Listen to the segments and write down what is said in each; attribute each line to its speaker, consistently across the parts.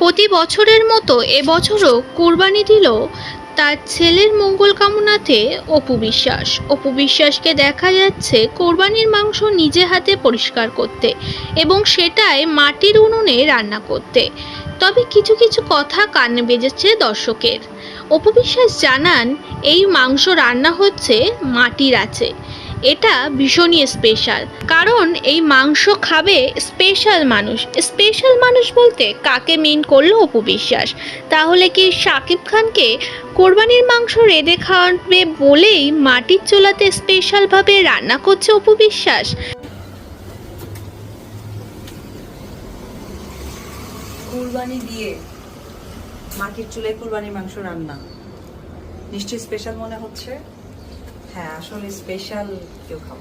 Speaker 1: প্রতি বছরের মতো এবছরও কুরবানি দিল তার ছেলের মঙ্গল কামনাতে অপু বিশ্বাস। অপু বিশ্বাসকে দেখা যাচ্ছে কোরবানির মাংস নিজে হাতে পরিষ্কার করতে এবং সেটাই মাটির উনুনে রান্না করতে। তবে কিছু কিছু কথা কানে বেজেছে দর্শকের। অপু বিশ্বাস জানান, এই মাংস রান্না হচ্ছে মাটির আছে। এটা ভীষণই স্পেশাল কারণ এই মাংস খাবে স্পেশাল মানুষ। স্পেশাল মানুষ বলতে কাকে মেন করল অপু বিশ্বাস? তাহলে কি শাকিব খানকে কোরবানির মাংস রেঁধে খাওয়াবে বলেই মাটির চোলাতে স্পেশালভাবে রান্না করছে অপু বিশ্বাস?
Speaker 2: কুরবানি দিয়ে মাটির চুলায় কুরবানির মাংস রান্না। নিশ্চয়ই স্পেশাল মনে হচ্ছে? হ্যাঁ আসলে স্পেশাল কেউ খাব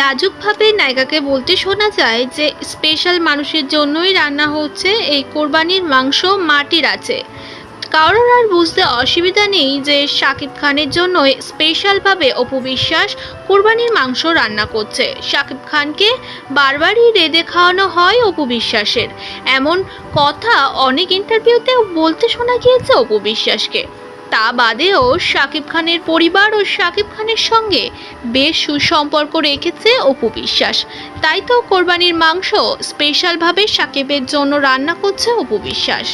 Speaker 1: লাজুকভাবে নায়িকাকে বলতে শোনা যায় যে স্পেশাল মানুষের জন্যই রান্না হচ্ছে এই কোরবানির মাংস মাটির আছে। কারোর আর বুঝতে অসুবিধা নেই যে শাকিব খানের জন্য স্পেশালভাবে অপু বিশ্বাস কোরবানির মাংস রান্না করছে। শাকিব খানকে বারবারই রেঁধে খাওয়ানো হয় অপু বিশ্বাসের। এমন কথা অনেক ইন্টারভিউতে বলতে শোনা গিয়েছে অপু বিশ্বাসকে। তা বাদেও শাকিব খানের পরিবার ও শাকিব খানের সঙ্গে বেশ সুসম্পর্ক রেখেছে অপু বিশ্বাস। তাই তো কোরবানির মাংস স্পেশালভাবে শাকিবের জন্য রান্না করছে অপু বিশ্বাস।